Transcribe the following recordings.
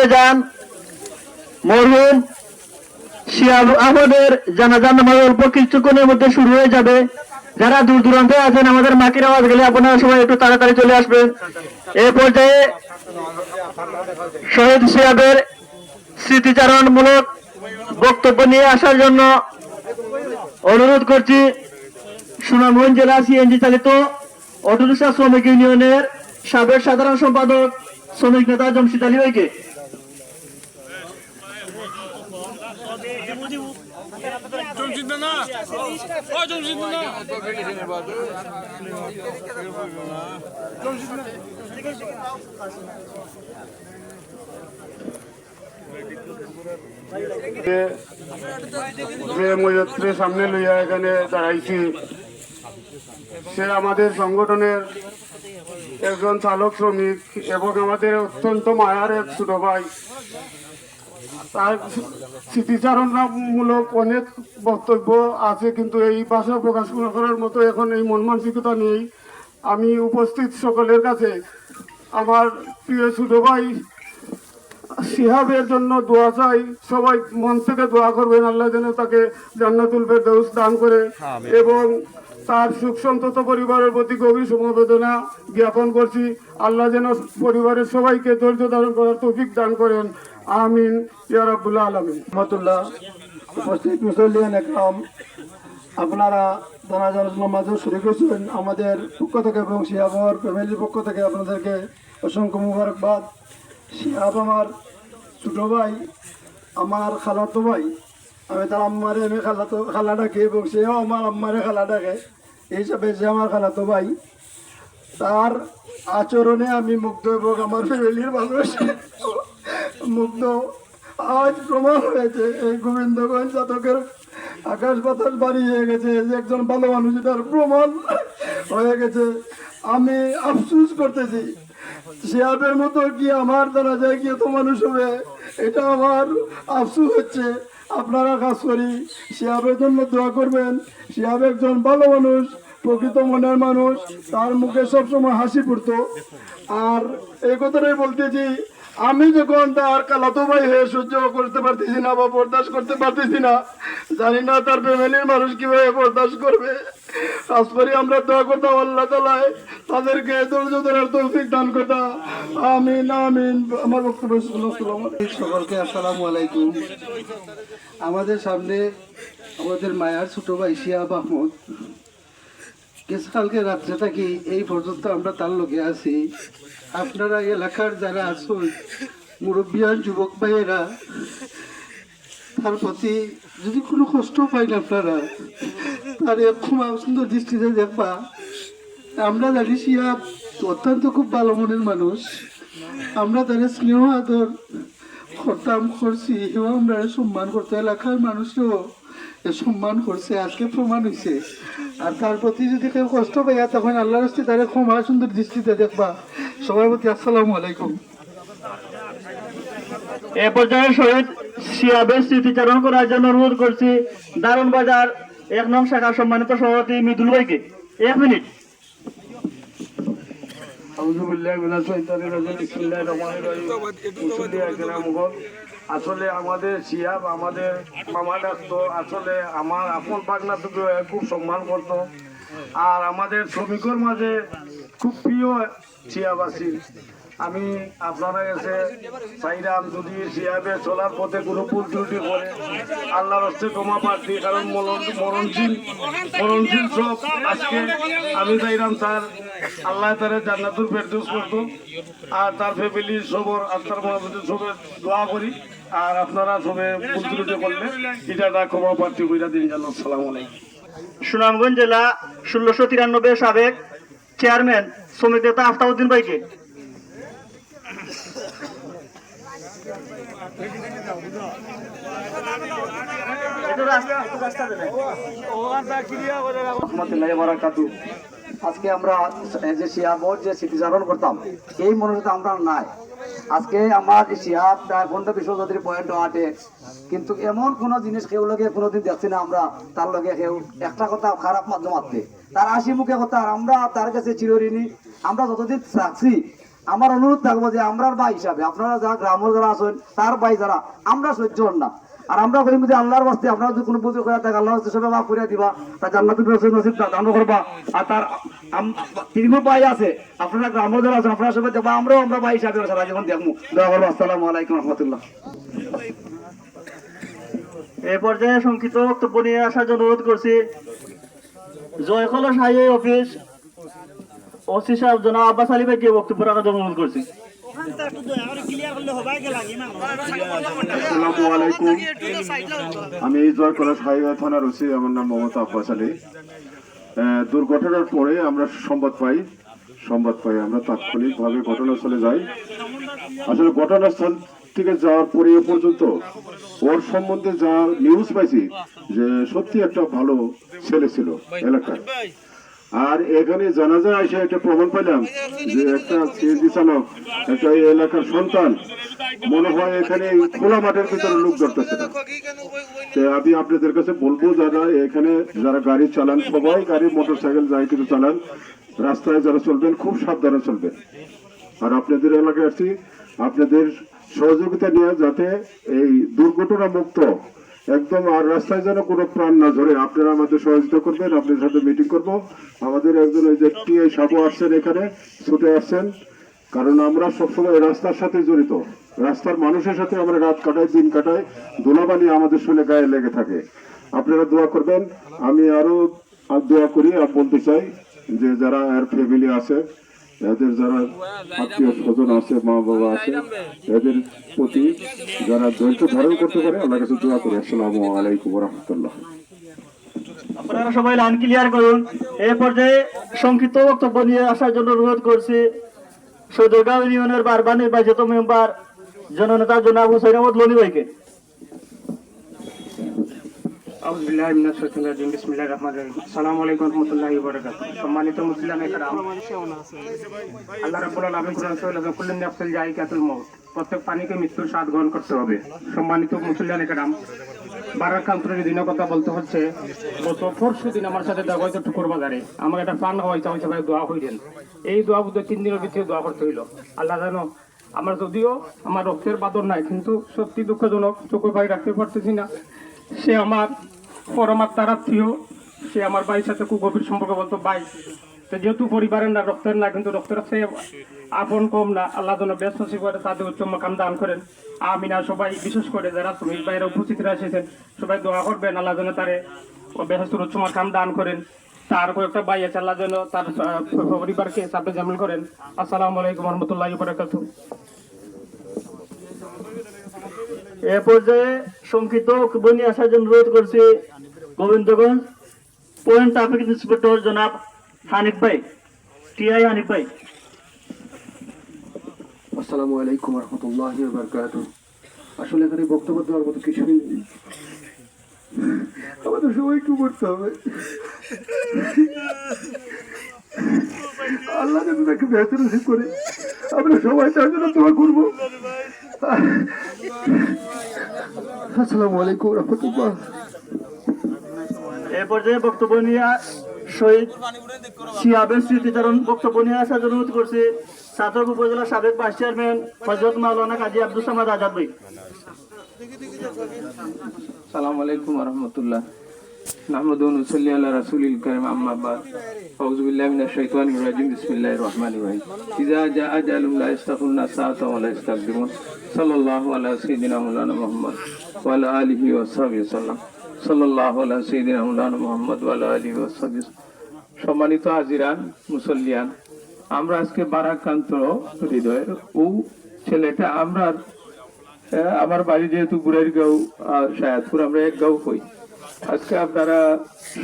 হয়ে যান। মরহুম শিয়াব আহমদের জানাজান নামাজ অল্প কিছুক্ষণের মধ্যে শুরু হয়ে যাবে। যারা দূর দূরান্তে আছেন, আমাদের মাকির আওয়াজ গেলে আপনারা সবাই একটু তাড়াতাড়ি চলে আসবেন। এই পর্যায়ে শহীদ শিয়াবের স্মৃতিচারণমূলক বক্তব্য নিয়ে আসার জন্য অনুরোধ করছি, সুনামগঞ্জ জেলা সিএনজি চালিত অটোরিক্সা শ্রমিক ইউনিয়নের সাবেক সাধারণ সম্পাদক, শ্রমিক নেতা জমশিদ আলী ভাইকে। ও জমশিদ যে সামনে লইয়া এখানে দাঁড়াইছি, সে আমাদের সংগঠনের একজন চালক শ্রমিক এবং আমাদের অত্যন্ত মায়ার এক ছোট ভাই। তার স্মৃতিচারণামূলক অনেক বক্তব্য আছে কিন্তু এই ভাষা প্রকাশ করার মতো এখন এই মন মানসিকতা নেই। আমি উপস্থিত সকলের কাছে আমার প্রিয় ছোট ভাই সিহাবের জন্য দোয়া চাই। সবাই মন থেকে দোয়া করবেন আল্লাহ যেন তাকে জান্নাতুল ফেরদৌস দান করে এবং তার সুখ সন্তত পরিবারের প্রতি গভীর সমবেদনা জ্ঞাপন করছি। আল্লাহ যেন পরিবারের সবাইকে ধৈর্য ধারণ করার তৌফিক দান করেন। আমিন আলামিন। রহমতুল্লাহ। উপস্থিত মুসল্লিয়ান একরাম, আপনারা জানাজার নামাজও শুরু করেছেন। আমাদের পক্ষ থেকে এবং শিয়াবর ফ্যামিলির পক্ষ থেকে আপনাদেরকে অসংখ্য মুবারকবাদ। শিয়াব আমার ছোটো ভাই, আমার খালাতো ভাই। আমি তার আম্মারে, আমি খালাতো, খালা ডাকি এবং সেও আমার আম্মারে, খালা ডাকে। এই হিসাবে যে আমার খালাতো ভাই। তার আচরণে আমি মুগ্ধ এবং আমার ফ্যামিলির মানুষ মুগ্ধ আজ প্রমাণ হয়েছে, এই গোবিন্দগঞ্জ জাতকের আকাশ বাতাস বাড়ি হয়ে গেছে, যে একজন ভালো মানুষ, এটার প্রমাণ হয়ে গেছে। আমি আফসুস করতেছি, শিয়াবের মতো কি আমার দ্বারা যায় কি এত মানুষ হবে? এটা আমার আফসুস হচ্ছে। আপনারা কাজ করি, শিয়াবের জন্য দোয়া করবেন। শিয়াব একজন ভালো মানুষ, প্রকৃত মনের মানুষ, তার মুখে সবসময় হাসি পড়তো আর এই কথাটাই বলতেছি আমি যখন তার কালাতো ভাই হয়ে সহ্য করতে পারতেছি না বা বরদাস্ত করতে পারতেছি না, জানি না তার ফ্যামিলির মানুষ কীভাবে বরদাস্ত করবে। কাজ আমরা দোয়া করতাম আল্লাহ তালায় তাদেরকে ধৈর্য তৌফিক দান করতাম আমিন আমিন। আমার বক্তব্য। সকলকে আসসালামু আলাইকুম। আমাদের সামনে আমাদের মায়ার ছোট ভাই শিয়া আহমদ। কালকে রাত্রে থাকি এই পর্যন্ত আমরা তার লোকে আছি। আপনারা এলাকার যারা আছেন মুরব্বিয়ান যুবক ভাইয়েরা, তার প্রতি যদি কোনো কষ্ট পাই না আপনারা, তার ক্ষমা সুন্দর দৃষ্টিতে দেখবা। আমরা জানি শিয়া অত্যন্ত খুব ভালো মনের মানুষ। আমরা তাদের স্নেহ, আদর করতাম, করছি এবং আমরা সম্মান করতে। এলাকার মানুষও সম্মান করছে। আজকে প্রমাণ হয়েছে আর তার প্রতি যদি কেউ কষ্ট পাইয়া তখন আল্লাহর হস্তে তাদের ক্ষমা সুন্দর দৃষ্টিতে দেখবা। সবার প্রতি আসসালামু আলাইকুম। এ পর্যায়ে শহীদ শিয়াবের স্মৃতিচারণ করার জন্য অনুরোধ করছি দারুণ বাজার এক নং শাখার সম্মানিত সভাপতি মৃদুল ভাইকে। এক মিনিট। আউযু বিল্লাহি মিনাশ শাইতানির রাজিম। বিসমিল্লাহির রহমানির রহিম। আসলে আমাদের শিয়াব আমাদের মামা ডাকতো, আসলে আমার আপন পাগনা থেকে খুব সম্মান করতো। আর আমাদের শ্রমিকের মাঝে খুব প্রিয় শিয়াবাসী আমি আপনারা কাছে চাইলাম, যদি শিয়াবে চলার পথে কোনো ভুল ত্রুটি করে, আল্লাহর হস্তে ক্ষমা প্রার্থী কারণ মরণ মরণশীল মরণশীল সব আজকে আমি চাইলাম স্যার আল্লাহ তারে জান্নাতুল ফেরদৌস করতো। আর তার ফ্যামিলির সবর, আত্মার মহাবতী সবে দোয়া করি। আর আপনারা সবে ভুল করলে এটা ক্ষমা প্রার্থী কইরা দিন জানো আসসালামু আলাইকুম। সুনামগঞ্জ জেলা ষোলোশো তিরানব্বই সাবেক চেয়ারম্যান শ্রমিক নেতা আফতাউদ্দিন ভাইকে। আজকে আমরা যে শিয়াবর যে স্মৃতিচারণ করতাম এই মনোনীত আমরা নাই। আজকে আমার শিয়াব প্রায় পনেরো বিশ পয়েন্ট আটে। কিন্তু এমন কোনো জিনিস কেউ লগে কোনোদিন দেখছি না আমরা, তার লগে কেউ একটা কথা খারাপ মাধ্যম আছে। তার আশি মুখে কথা আমরা তার কাছে চিরঋণী। আমরা যতদিন থাকছি, আমার অনুরোধ থাকব যে আমরা ভাই হিসাবে, আপনারা যারা গ্রামের যারা আছেন, তার ভাই যারা, আমরা সহ্য না। আর আমরা কইম যে আল্লাহর বাস্তে আপনারা যদি কোনো বুঝে করে থাকে আল্লাহর বাস্তে সবে মাফ করে দিবা তার জান্নাতুল ফেরদৌস নসিব দান করবা। আর তার তিনগুলো ভাই আছে, আপনারা গ্রামের যারা আছেন, আপনারা সবাই দেবা আমরাও আমরা ভাই হিসাবে সারা জীবন দেখব, দোয়া করব, আসসালামু আলাইকুম রহমতুল্লাহ। এ পর্যায়ে সংক্ষিপ্ত বক্তব্য নিয়ে আসার জন্য অনুরোধ করছি জয়কলা সাহায্য অফিস ওসি সাহেব জনাব আব্বাস আলী ভাইকে বক্তব্য রাখার জন্য অনুরোধ করছি। আসসালামু এই আমি জয়কলা সাহিবা থানার ওসি, আমার নাম মমতা আব্বাস দুর্ঘটনার পরে আমরা সংবাদ পাই। সংবাদ পাই, আমরা তাৎক্ষণিকভাবে ঘটনাস্থলে যাই। আসলে ঘটনাস্থল থেকে যাওয়ার পরে এ পর্যন্ত ওর সম্বন্ধে যা নিউজ পাইছি যে সত্যি একটা ভালো ছেলে ছিল এলাকায় আর এখানে জানা যায় এসে একটা প্রমাণ পেলাম যে একটা সিএনজি চালক, একটা এই এলাকার সন্তান, মনে হয় এখানে খোলা মাঠের ভিতরে লোক ধরতেছে না। আমি আপনাদের কাছে বলব যারা এখানে যারা গাড়ি চালান, সবাই গাড়ি মোটর সাইকেল যাই কিছু চালান, রাস্তায় যারা চলবেন, খুব সাবধানে চলবেন। আর আপনাদের এলাকায় আসছি, আপনাদের সহযোগিতা নিয়ে যাতে এই দুর্ঘটনা মুক্ত একদম, আর রাস্তায় যেন কোনো প্রাণ না ধরে, আপনারা আমাদের সহযোগিতা করবেন, আপনাদের সাথে মিটিং করব। আমাদের একজন ওই যে টিআই সাবু আসছেন এখানে, ছুটে আসছেন। কারণ আমরা সবসময় রাস্তার সাথে জড়িত। রাস্তার মানুষের সাথে আমরা রাত কাটাই, দিন কাটাই, ধুলাবালি আমাদের শুনে গায়ে লেগে থাকে। আপনারা দোয়া করবেন। আমি আরও আর দোয়া করি আর বলতে চাই যে যারা এর ফ্যামিলি আছে এদের যারা আত্মীয় স্বজন আছে, মা বাবা আছে, এদের প্রতি যারা ধৈর্য ধারণ করতে পারে আল্লাহ কাছে দোয়া করি। আসসালামু আলাইকুম রহমতুল্লাহ আপনারা সবাই লাইন ক্লিয়ার করুন। এই পর্যায়ে সংক্ষিপ্ত বক্তব্য নিয়ে আসার জন্য অনুরোধ করছি, সদরগাঁও ইউনিয়নের বারবার নির্বাচিত মেম্বার জননেতা জনাব হুসাইন আহমদ লনি ভাইকে। সম্মানিত মুসলিম আল্লাহ সূরা কুল্লুন নাফসিল যায়িকাতুল মাউত প্রত্যেক প্রাণীকে মৃত্যুর স্বাদ গ্রহণ করতে হবে। সম্মানিত মুসলিম একরাম বারাক কান্তরের দিনের কথা বলতে হচ্ছে, গত পরশু দিন আমার সাথে দেখা হয়েছে টুকুর বাজারে। আমার একটা প্রাণ হয়েছে হয়েছে, ভাই, দোয়া হইলেন। এই দোয়া বুধ তিন দিনের ভিতরে দোয়া করতে হইল। আল্লাহ জানো আমার যদিও আমার রক্তের বাদর নাই, কিন্তু সত্যি দুঃখজনক চোখে ভাই রাখতে পারতেছি না। সে আমার পরমাত্মার আত্মীয়, সে আমার ভাইয়ের সাথে খুব গভীর সম্পর্ক বলতো, ভাই, তো যেহেতু পরিবারের না, রক্তের না, কিন্তু রক্তের সে আপন কম না, আল্লাহ যেন ব্যস্ত করে তাদের উচ্চ মাকাম দান করেন। আমিনা সবাই, বিশেষ করে যারা শ্রমিক বাইরে উপস্থিত এসেছেন সবাই দোয়া করবেন, আল্লাহ যেন তারে বেহস্তুর উচ্চ মাকাম দান করেন। তার কয়েকটা ভাই আছে, আল্লাহ যেন তার পরিবারকে সাথে জামিল করেন। আসসালামু আলাইকুম রহমতুল্লাহ বারাকাতু এ পর্যায়ে সংক্ষিপ্ত নিয়ে আসার জন্য অনুরোধ করছি গোবিন্দগঞ্জ পয়েন্ট ট্রাফিক ইন্সপেক্টর জনাব হানিফ ভাই টিআই হানিফ ভাই। আসসালামু আলাইকুম রহমতুল্লাহ বারকাত আসলে এখানে বক্তব্য দেওয়ার মতো কিছুই নেই। আমাদের সবাই একটু করতে হবে। আল্লাহ যদি তাকে বেহতর করে আমরা সবাই তার জন্য দোয়া করব। আসসালামু আলাইকুম রহমতুল্লাহ। এ পর্যায়ে বক্তব্য নিয়ে শহীদ সিয়াবের স্মৃতিচারণ বক্তব্য নিয়ে আসার জন্য অনুরোধ করছি সাতক উপজেলা সাবেক ভাইস চেয়ারম্যান হজরত মাওলানা কাজী আব্দুল সামাদ আজাদ ভাই। সালাম আলাইকুম রহমতুল্লাহ। নাহমদ নসল্লি আল্লাহ রাসুলিল করিম আম্মা বাদ أعوذ بالله من الشيطان الرجيم بسم الله الرحمن الرحيم إذا جاء أجلهم لا يستغفرون ساعة ولا يستقدمون صلى الله على سيدنا مولانا محمد وعلى آله وصحبه وسلم صلى الله على سيدنا مولانا محمد وعلى آله وصحبه وسلم সম্মানিত হাজিরান মুসল্লিয়ান আমরা আজকে বারাকান্ত হৃদয়ের ও ছেলেটা আমরা হ্যাঁ, আমার বাড়ি যেহেতু গুড়ের গাঁও আর সায়াদপুর আমরা এক গাঁও হই আজকে আপনারা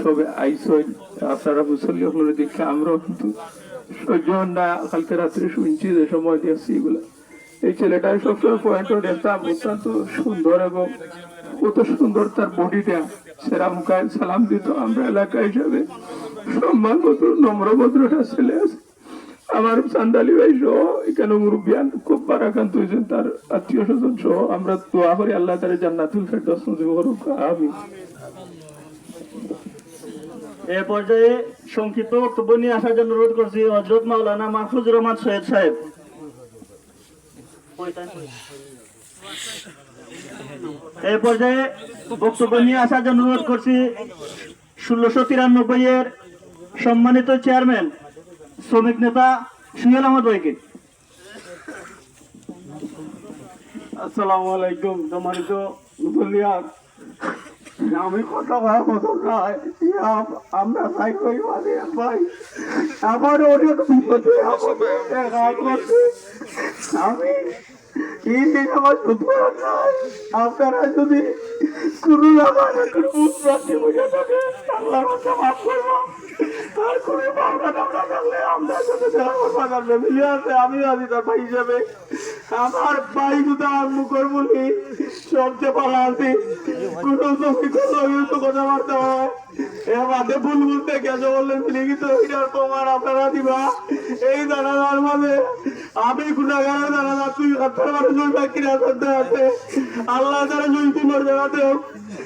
সবে আইসই আপনারা মুসল্লি হলো দেখে আমরাও কিন্তু সহ্য না, কালকে রাত্রে শুনছি যে সময় দিয়েছি এগুলো। এই ছেলেটা সবসময় পয়েন্ট দেখতাম অত্যন্ত সুন্দর এবং কত সুন্দর তার বডিটা। সেরা মুখায় সালাম দিত আমরা এলাকা হিসাবে। সম্মান মতো নম্রভদ্রটা ছেলে আছে। আমার চান্দালি ভাই সহ, এখানে মুরব্বিয়ান, খুব বারাকান্ত হয়েছেন তার আত্মীয় স্বজন সহ। আমরা দোয়া করি আল্লাহ তারা জান্নাতুল ফেরদৌস নসিব করুক আমি এ পর্যায়ে সংক্ষিপ্ত বক্তব্য নিয়ে আসার জন্য অনুরোধ করছি হজরত মাওলানা মাহফুজুর রহমান সৈয়দ সাহেব। এ পর্যায়ে বক্তব্য নিয়ে আসার জন্য অনুরোধ করছি ষোলোশো তিরানব্বই এর সম্মানিত চেয়ারম্যান, শ্রমিক নেতা সুহেল আহমদ ভাইকে। আসসালামু আলাইকুম, সম্মানিত আমি কথা বলার মতো আমরা তাই কই মানে ভাই, আমার অনেক বিপদে আমি এই আমার আপনারা যদি কোনো আমার বুঝে থাকে মাফ করব। আমি তার কোনো ভুল বলতে গেছে বললেন দিবা। এই মাঝে আমি তুই আল্লাহ যারা জমি তোমার জায়গাতেও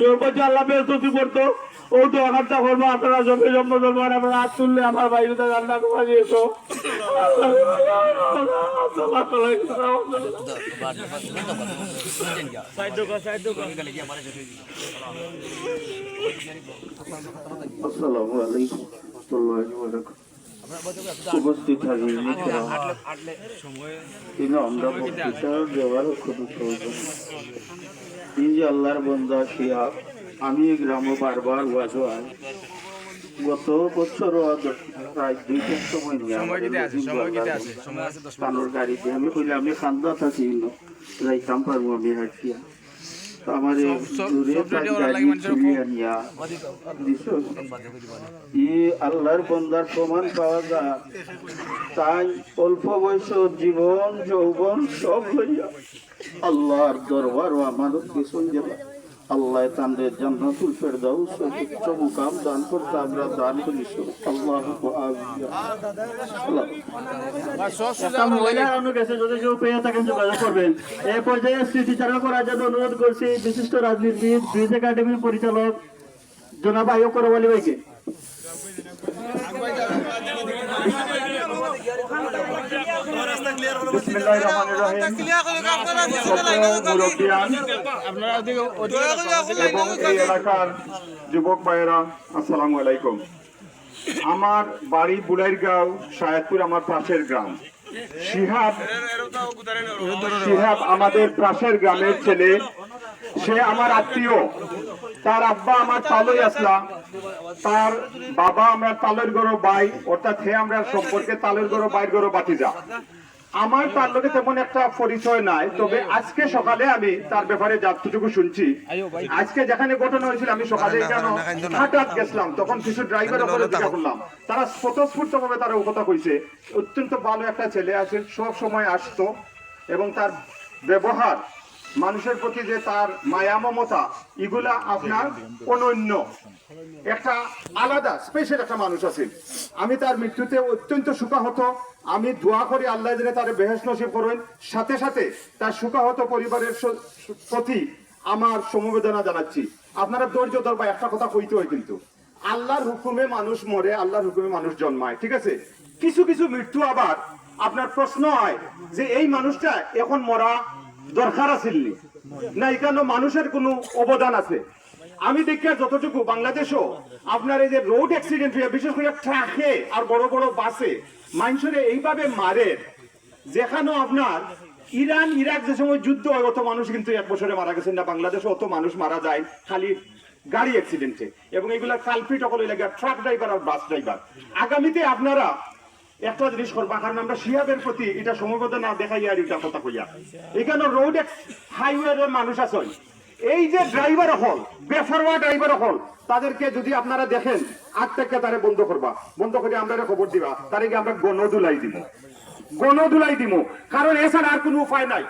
তোর কাছে আল্লাহ বেস্ততি করতো ও তো এখানটা করব আপনারা জন্ম জন্মান আপনারা হাত তুললে আমার গুতা রান্না করা দিয়েছ। আসসালামু আলাইকুম উপস্থিত আমরা বক্তৃতা দেওয়ার খুবই প্রয়োজন যে আল্লাহর বন্দা শিয়া আমি গ্রামে বারবার ওয়াজ হয়। গত বছর প্রায় দুই তিন সময় নিয়ে কানোর গাড়িতে। আমি কইলে আমি খান্দা থাকি যাইতাম পারব আমি হাঁটিয়া দূরে গাড়ি ই আল্লাহর বন্দার প্রমাণ পাওয়া যায়। তাই অল্প বয়স জীবন যৌবন সব লইয়া আল্লাহর দরবার ও আমানত পেছন যাবা। আল্লাহ তাদের জান্নাতুল ফেরদাউস উচ্চ মুকাম দান করতে আমরা দান করিস আল্লাহ করবেন। এই পর্যায়ে স্মৃতিচারণ করার জন্য অনুরোধ করছি বিশিষ্ট রাজনীতিবিদ ব্রিজ একাডেমির পরিচালক জনাব আয়ুব করওয়ালি ভাইকে। এবং এই এলাকার যুবক আসসালামু আলাইকুম আমার বাড়ি বুলাইরগাঁও শায়দপুর আমার পাশের গ্রাম। শিহাব শিহাব আমাদের পাশের গ্রামের ছেলে। সে আমার আত্মীয়। তার আব্বা আমার তালই আসলা। তার বাবা আমরা তালের গরো বাই অর্থাৎ হে আমরা সম্পর্কে তালের গরো বাইর গরো বাতিজা আমার তার লোকে তেমন একটা পরিচয় নাই তবে আজকে সকালে আমি তার ব্যাপারে যতটুকু শুনছি আজকে যেখানে ঘটনা হয়েছিল আমি সকালে কেন হঠাৎ গেছিলাম তখন কিছু ড্রাইভার ওপরে জিজ্ঞাসা করলাম। তারা স্বতঃস্ফূর্ত ভাবে তারা ও কথা কইছে অত্যন্ত ভালো একটা ছেলে আছে সব সময় আসতো এবং তার ব্যবহার মানুষের প্রতি যে তার মায়া, মমতা, এগুলা আপনার অনন্য। একটা আলাদা স্পেশাল একটা মানুষ আছে আমি তার মৃত্যুতে অত্যন্ত সুখাহত আমি দোয়া করি আল্লাহ দিনে তার বেহেস নসিব করেন। সাথে সাথে তার সুখাহত পরিবারের প্রতি আমার সমবেদনা জানাচ্ছি। আপনারা ধৈর্য ধরবা একটা কথা কইতে হয় কিন্তু। আল্লাহর হুকুমে মানুষ মরে, আল্লাহর হুকুমে মানুষ জন্মায়, ঠিক আছে? কিছু কিছু মৃত্যু আবার আপনার প্রশ্ন হয় যে এই মানুষটা এখন মরা দরকার আছিল না। এখানে মানুষের কোনো অবদান আছে? আমি দেখি যতটুকু বাংলাদেশও আপনার এই যে রোড অ্যাক্সিডেন্ট হয়ে বিশেষ করে ট্রাকে আর বড় বড় বাসে মানুষের এইভাবে মারে, যেখানেও আপনার ইরান, ইরাক যে সময় যুদ্ধ হয়, অত মানুষ কিন্তু এক বছরে মারা গেছেন না। বাংলাদেশে অত মানুষ মারা যায় খালি গাড়ি অ্যাক্সিডেন্টে এবং এগুলা কালপিট সকলে লাগে ট্রাক ড্রাইভার আর বাস ড্রাইভার আগামীতে আপনারা একটা জিনিস করবা কারণ আমরা শিয়াবের প্রতি এটা সমবেদনা দেখাই আর এটা কথা কইয়া। এখানে রোড হাইওয়ে মানুষ আছেন। এই যে ড্রাইভার হল বেফরওয়া ড্রাইভার হল তাদেরকে যদি আপনারা দেখেন আজ থেকে তারে বন্ধ করবা। বন্ধ করে আমরা খবর দিবা তাদেরকে আমরা গণদুলাই দিব। গণদুলাই দিব। কারণ এছাড়া আর কোনো উপায় নাই।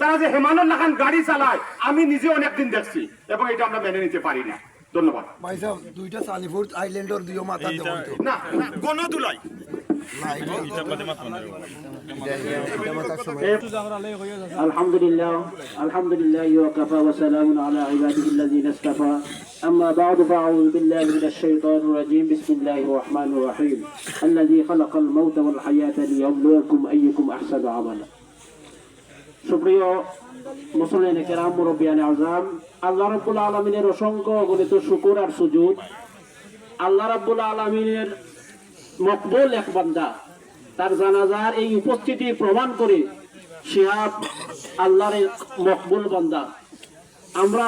তারা যে হেমানন লাখান গাড়ি চালায় আমি নিজে অনেকদিন দেখছি এবং এটা আমরা মেনে নিতে পারি না। ধন্যবাদ। ভাই সাহেব দুইটা সালিফুর আইল্যান্ডর দুই মাথা দেবো না না, গণদুলাই الحمد لله الحمد لله وكفى وسلام على عباده الذين اصطفى أما بعد فأعوذ بالله من الشيطان الرجيم بسم الله الرحمن الرحيم الذي خلق الموت والحياة ليبلوكم أيكم أحسن عملا সুপ্রিয় মুসলিম কেরাম মুরব্বিয়ান আজম আল্লাহ রাব্বুল আলমিনের অসংখ্য অগণিত শুকুর আর সুজুদ আল্লাহ রাব্বুল আলমিনের মকবুল এক বান্দা। তার জানাজার এই উপস্থিতি প্রমাণ করে সিহাব আল্লাহর মকবুল বান্দা। আমরা